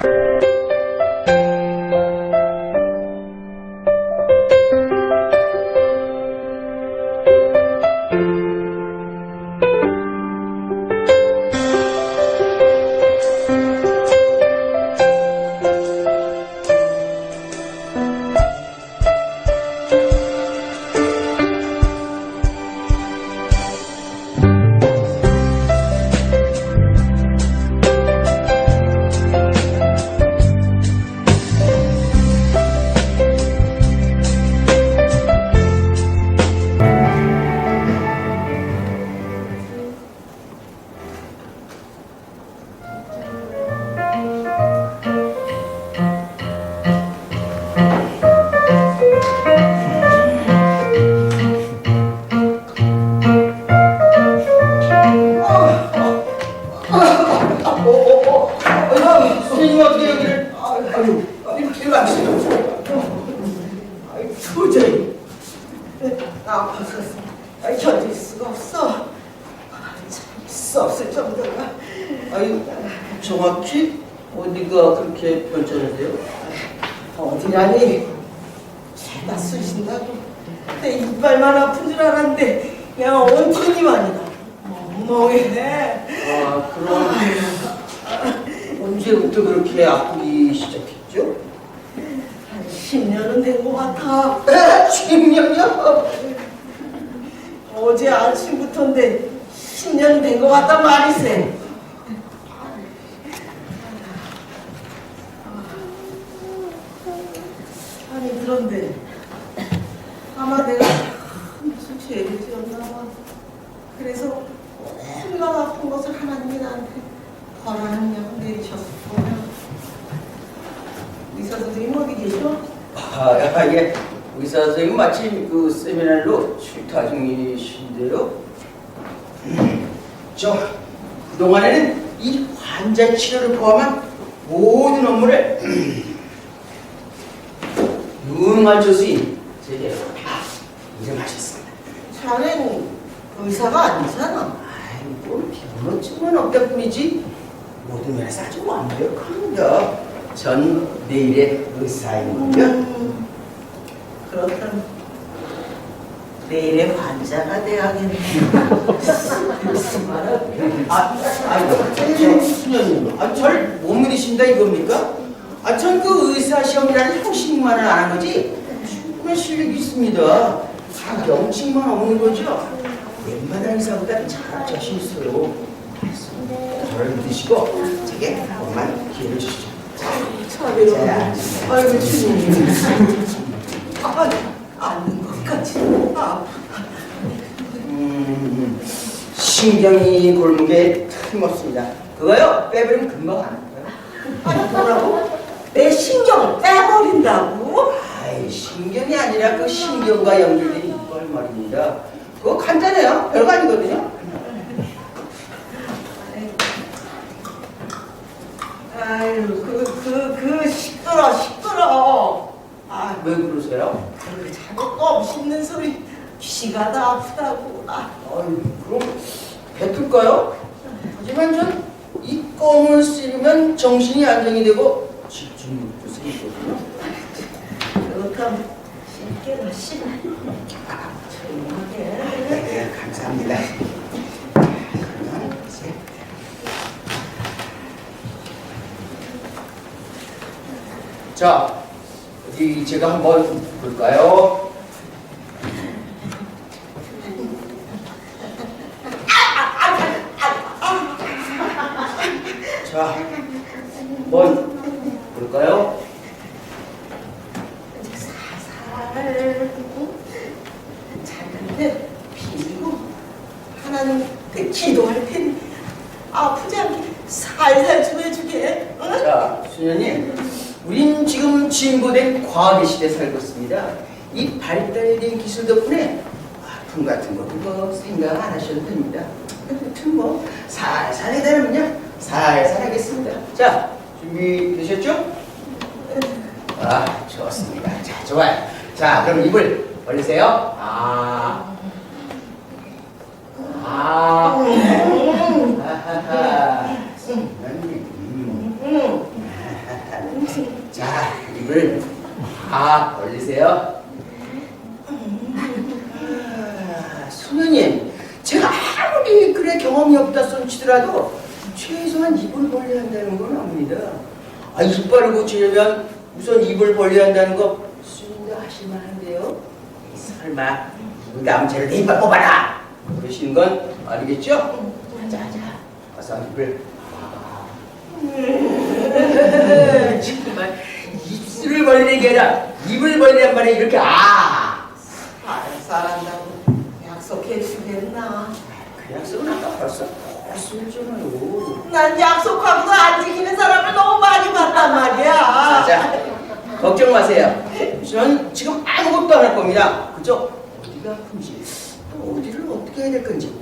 아 죄다 쓰신다고. 내 이빨만 아픈 줄 알았는데 그냥 온통이만이다. 멍멍해. 아, 그럼 언제부터 그렇게 아프기 시작했죠? 한 10년은 된 것 같아. 10년이요? 어제 아침부터인데 10년 된 것 같단 말이세. 아니 그런데 아마 내가 무슨 죄를 지었나 봐. 그래서 혼만 아픈 것을 하나님이 나한테 벌하는 영 내리셨을 거야. 의사 선생님 어디 계셔? 아, 아, 예. 의사 선생님 마침 그 세미나로 출타 중이신데요. 음, 저 그동안에는 이 환자 치료를 포함한 모든 업무를 유능한 교수인 제게 다 인정하셨습니다. 자넨 의사가 아니잖아. 아이고 변호증만 없다 뿐이지 모든 면에서 아주 완벽합니다. 전 내일의 의사입니다. 음, 그렇다면 내일의 환자가 돼야겠네. 무슨 말을? 아, 아이고, 수녀님, 아, 절못 믿으신다 이겁니까? 아, 전 그 의사 시험이라는 형식만을 안한 거지. 충분한 실력이 있습니다. 자격증만 없는 거죠. 웬만한 의사보다 잘 자신 있어요. 저를 믿으시고 제게 조금만 기회를 주시죠. 차례로. 자, 아이고 주님. 아, 앉는 것까지. 아, 음, 신경이 골문 게 틀림없습니다. 그거요 빼버리면 금방 안 돼요. 아니 뭐라고? 내 신경을 빼버린다고? 신경이 아니라 그 신경과 연결된 이빨 말입니다. 그거 간단해요. 별거 아니거든요. 아유, 그, 그, 그, 시끄러, 시끄러. 아, 왜 그러세요? 그 자꾸 껌 씹는 소리 귀가 다 아프다고. 아, 아이 그럼 뱉을까요? 하지만 전 이 껌을 씹으면 정신이 안정이 되고 집중력도 생기거든요. 그렇다면 씹게나 씹어. 조용하게. 이제 자, 어디 제가 한번 볼까요? 자, 한번 볼까요? 살살. 작은데 비리고 하나님께 기도할 테니 아프지 않게 살살 좀 해주게. 응? 자, 수녀님, 우린 지금 진보된 과학의 시대에 살고 있습니다. 이 발달된 기술 덕분에 아픔 같은 것도 뭐 생각 안 하셔도 됩니다. 하여튼 뭐 살살 해달면요 살살 하겠습니다. 자, 준비되셨죠? 아, 좋습니다. 자, 좋아요. 자, 그럼 입을 벌리세요. 아, 응. 입을 다 벌리세요. 아, 소녀님, 제가 아무리 그래 경험이 없다 손치더라도 최소한 입을 벌려야 한다는 건 압니다. 아, 이빨을 고치려면 우선 입을 벌려야 한다는 거 수님도 하실만 한데요. 설마 이 남자를 내 이빨 뽑아라 그러시는 건 아니겠죠? 하자 하자 어서 입을 음, 정말 입술을 벌리는 게 아니라 입을 벌리란 말에 이렇게 아 살살한다고 약속해 주겠나? 그 약속은 아까 벌써 했었잖아요 난 약속하고도 안 지키는 사람을 너무 많이 봤단 말이야. 자 걱정 마세요 전 지금 아무것도 안 할 겁니다 그죠? 어디가 아픈지 해야 될 건지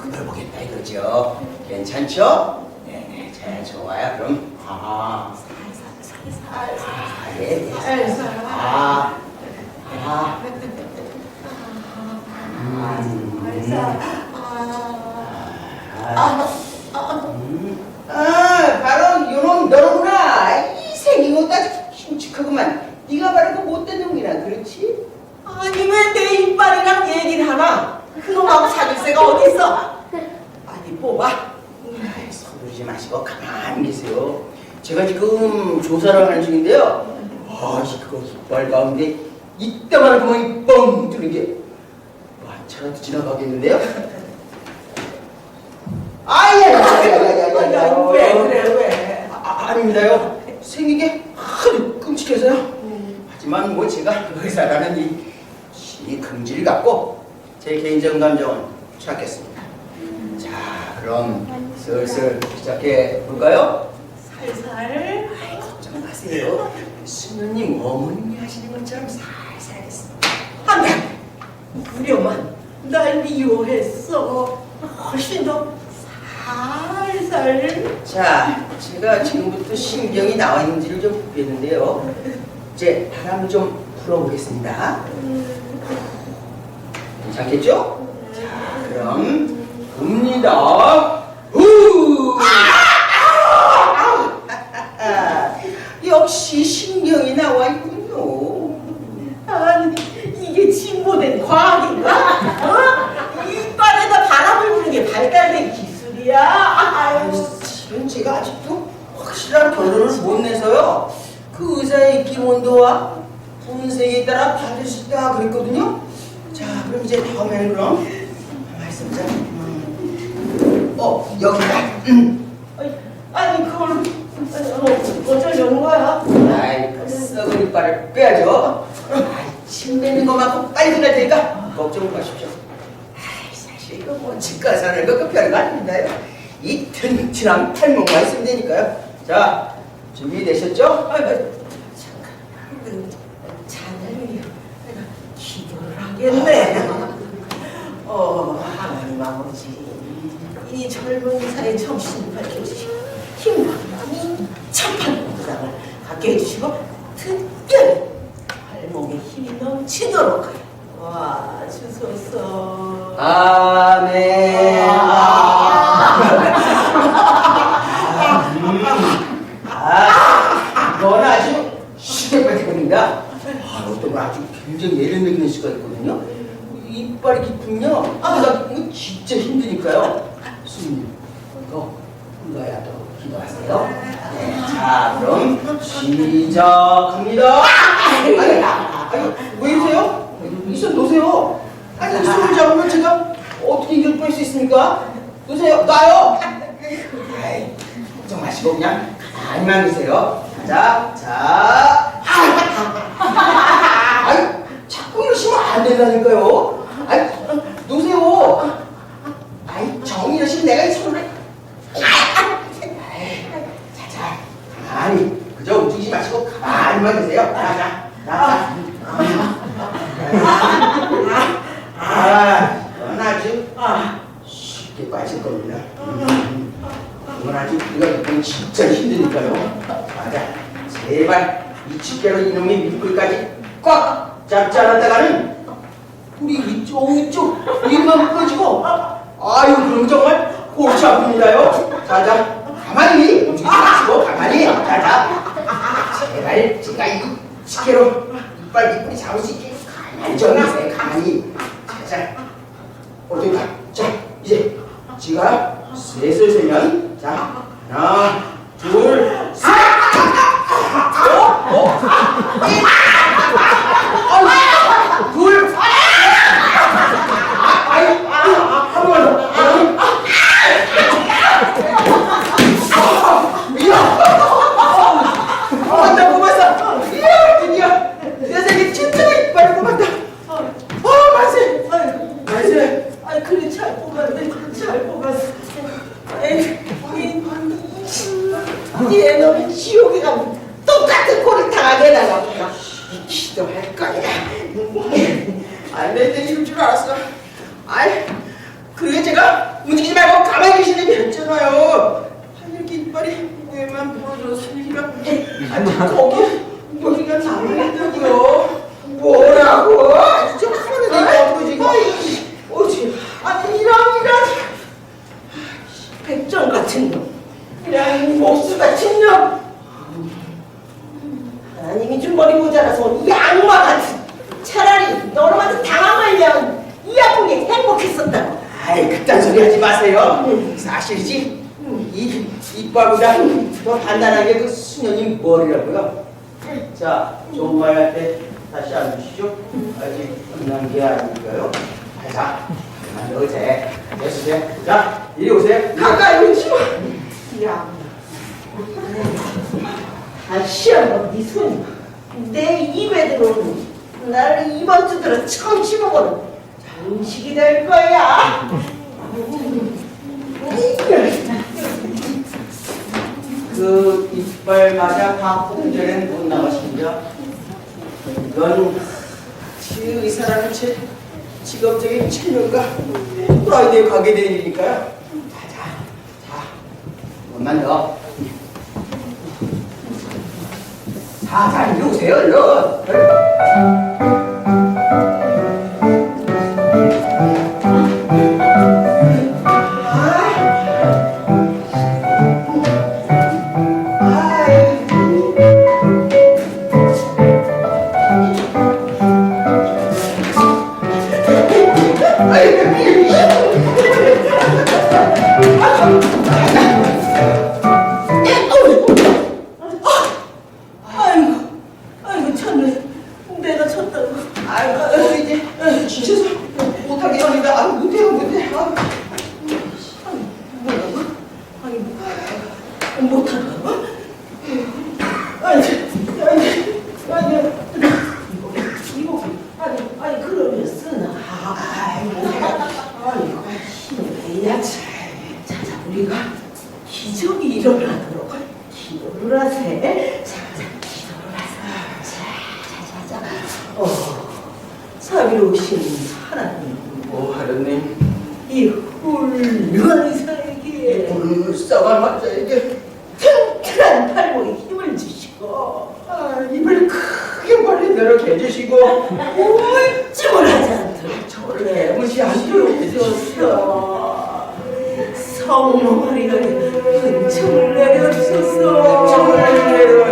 그걸 보겠다 이거죠 괜찮죠? 네네 잘 좋아요 그럼 아 살살 아, 예, 예. 살살. 아, 아, 음, 살살. 아, 아, 음. 아, 바로 요놈 너로구나. 이 생긴 것도 아주 흉측하구만. 네가 바로 그 못된 놈이라 그렇지? 아니 왜 내 이빨이랑 얘기를 하나? 그놈하고 사귈 새가 어딨어? 아니 뽑아. 아이, 서두르지 마시고 가만히 계세요. 제가 지금 조사를 하는 중인데요. 아, 이 그거 이빨 가운데 이따만한 구멍이 뻥 뚫린 게 마차라도 지나가겠는데요? 아야야야야야야. 왜 그래 왜? 아, 아닙니다요. 생긴 게 아주 끔찍해서요. 하지만 뭐 제가 의사라는 이, 이 금지를 갖고 제 개인적 감정은 찾겠습니다. 자, 그럼 슬슬 시작해 볼까요? 살살. 걱정 마세요. 수녀님 어머님이 하시는 것처럼 살살 하겠습니다. 안돼. 무려만 날 미워했어. 훨씬 더 살살. 자, 제가 지금부터 신경이 나와 있는지를 좀 보겠는데요. 이제 바람 좀 불어보겠습니다. 괜찮겠죠? 자, 그럼 봅니다. 후! 역시 신경이 나와 있군요. 아니 이게 진보된 과학인가? 어? 이빨에다 바람을 부는 게 발달된 기술이야. 아유. 실은 제가 아직도 확실한 결론을 못 내서요. 그 의사의 입김 온도와 분색에 따라 다를 수 있다 그랬거든요. 자, 이제 다음에는 그럼 말씀 좀. 음. 어, 여기다. 음. 아니 그걸 어, 어쩌려는 거야? 아이, 그 썩은 이빨을 빼야죠. 아이, 침 뱉는 것만큼 빨리 끝날 테니까 걱정 마십시오. 아이, 사실 이거 뭐 치과 사는 거 급한 거 아닙니다요. 이 튼튼한 탈모만 있으면 되니까요. 자, 준비되셨죠? 아이, 잠깐 내가 기도를 하겠네. 어 하나님 아버지 이 젊은 이사의 정신을 밝혀주시고 힘과 참판 부장을 갖게 해주시고 특별히 발목에 힘이 넘치도록 와 주소서. 아멘. 아, 이건 아주 쉽게 뺏깁니다. 아, 어떤 건 아주 굉장히 먹이는 수가 있거든요. 이빨이 깊으면요, 아가 깊은 건 진짜 힘드니까요. 수님, 이거 흘러야 더 기도하세요. 네, 자, 그럼 시작합니다. 아니, 아니, 왜 이러세요? 이손 놓으세요. 아니, 이 손을 잡으면 제가 어떻게 이걸 뺄수 있습니까? 놓으세요. 놔요. 아이, 걱정 마시고 그냥 가만히만 계세요. 자, 자. 아이, 자꾸 이러시면 안 된다니까요. 아이, 놓으세요. 아이, 정이 이러시면 내가 이 손을. 아이, 자, 자, 가만히. 그저 움직이지 마시고 자, 자, 자. 아, 이건 아주 아, 쉽게 빠질 겁니다. 음, 아주 우리가 이건 진짜 힘드니까요. 맞아. 제발 이 집게로 이놈의 밑불까지 꽉 잡지 않았다가는 우리 이쪽 이쪽 입만 부러지고 아유 그럼 정말 골치 아픕니다요. 자자 가만히 움직이지 마시고 가만히 자자 제발 제가 이 집게로 이빨 이빨이 잡을 수 있게 가만히 정리하세요. 가만히. 자, 자. 어디 가. 자, 이제 지가 셋을 세면 자 하나, 둘, 셋. 어? 어? 둘. 아, 아유, 아, 아, 한 번. 아유. 뽑았다 뽑았어 이야 드디어 내 생에 진짜 이빨을 뽑았다 어 만세 아이고, 만세 아이 그래 잘 뽑았네 잘 뽑았어 에이 이 얘놈이 지옥에 가면 똑같은 꼴을 당하게 해달라고 기도할 거야 안돼 이럴 줄 알았어 아이 그게 제가 움직이지 말고 가만히 계시는 했잖아요 아니 이렇게 이빨이 왜만 부러져서 살기가 아니 거기? 여기가 남아있다고요. 뭐라고? 아니 저 가만히 내가 어떻게 지금 어지. 아니 이런 이런. 백정 같은 놈. 이런 목수 같은 놈. 하나님이 준 머리 모자라서 이 악마 같은. 차라리 너로만 당하면 이 아픈 게 행복했었다고. 아이 그딴 소리 하지 마세요. 사실이지. 이 이빨보다 더 단단하게 그 수녀님 머리라고요? 자 좋은 말 할 때 다시 앉으시죠. 아직 끝난 게 아니니까요. 자. 그만 오세요 앉으세요? 자 이리 오세요. 가까이 오지 마. 야, 다시 한번 네 손이 내 입에 들어오는 나를 이번 주 들어 처음 씹어보는 장식이 될 거야. 그 이빨 맞아 가끔 전에는 못 나가십니다 이건 이 사람의 제 직업적인 체면과 프라이드에 가게 된 일이니까요. 자 자 자 원만 더. 자, 자, 이리 오세요, 얼른. 제대로 개주시고 울쭈물 하지 않도록. 아, 저를 애무시 않도록 해주셨어 성모 마리아의 은총을 내려주소서. 은총을 내려